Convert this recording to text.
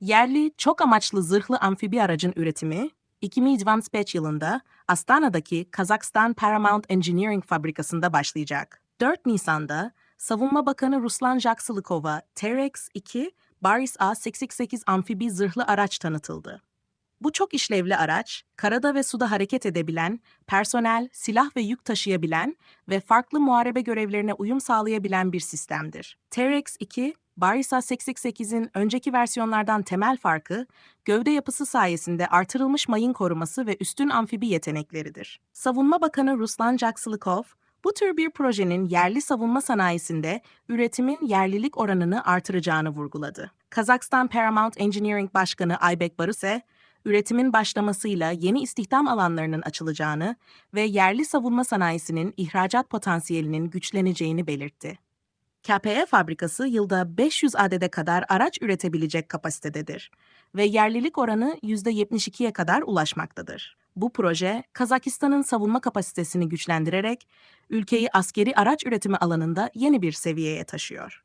Yerli, çok amaçlı zırhlı amfibi aracın üretimi, 2025 yılında Astana'daki Kazakstan Paramount Engineering fabrikasında başlayacak. 4 Nisan'da Savunma Bakanı Ruslan Jaksılıkova T-Rex-2 Baris A-868 amfibi zırhlı araç tanıtıldı. Bu çok işlevli araç, karada ve suda hareket edebilen, personel, silah ve yük taşıyabilen ve farklı muharebe görevlerine uyum sağlayabilen bir sistemdir. T-Rex-2, Barisa 868'in önceki versiyonlardan temel farkı, gövde yapısı sayesinde artırılmış mayın koruması ve üstün amfibi yetenekleridir. Savunma Bakanı Ruslan Jaksılıkov, bu tür bir projenin yerli savunma sanayisinde üretimin yerlilik oranını artıracağını vurguladı. Kazakstan Paramount Engineering Başkanı Aybek Baruse, üretimin başlamasıyla yeni istihdam alanlarının açılacağını ve yerli savunma sanayisinin ihracat potansiyelinin güçleneceğini belirtti. KPE fabrikası yılda 500 adede kadar araç üretebilecek kapasitededir ve yerlilik oranı %72'ye kadar ulaşmaktadır. Bu proje, Kazakistan'ın savunma kapasitesini güçlendirerek ülkeyi askeri araç üretimi alanında yeni bir seviyeye taşıyor.